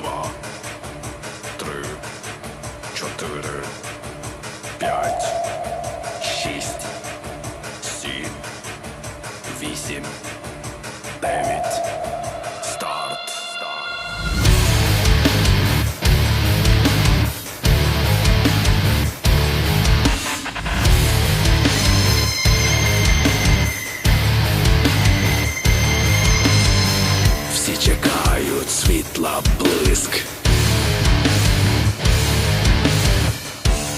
два, три, чотири, п'ять, шість, сім, вісім, дев'ять. Старт. Всі чекають світла блиск.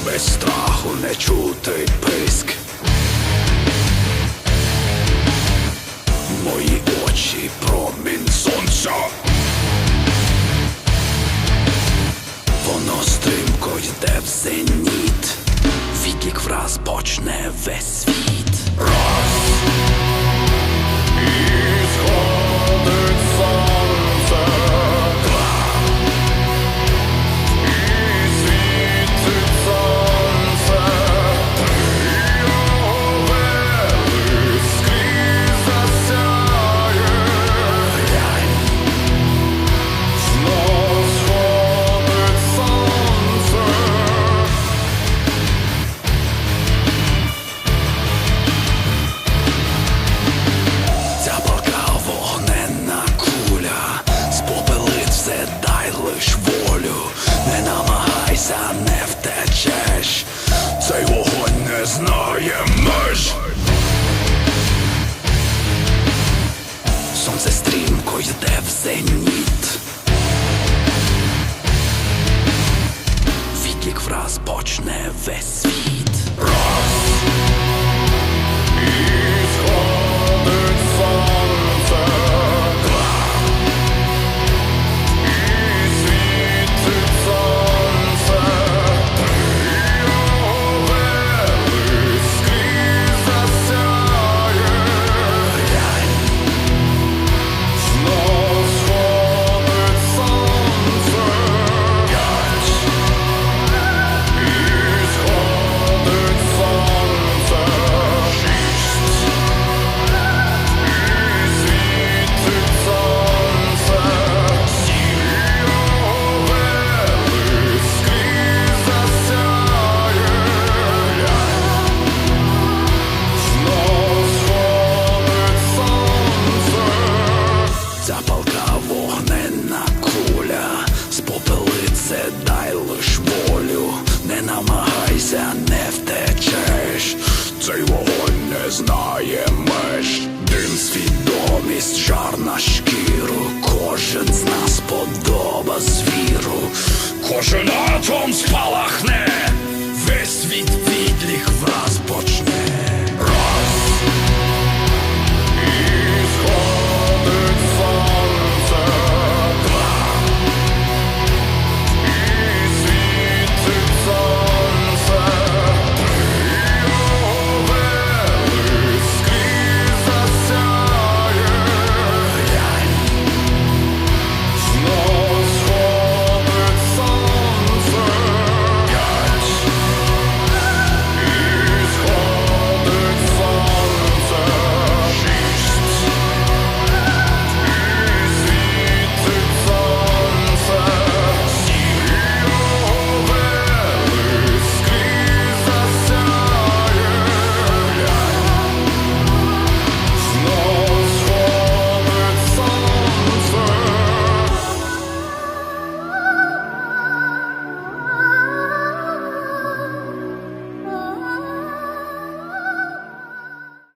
Без страху не чути писк. Мої очі промінь сонця. Воно стрімко йде в зеніт. Відлік враз почне весь світ. Намагайся, не втечеш, цей вогонь не знає меж. Сонце стрімко йде в зеніт. Відлік враз почне весь світ. Раз. І Запалка вогненна куля, спопелиться, дай лиш волю, не намагайся, не втечеш, цей вогонь не знає меж, дим свідомість, жар на шкіру, кожен з нас подоба звіру, кожен атом спалахне, весь світ відлік враз почне.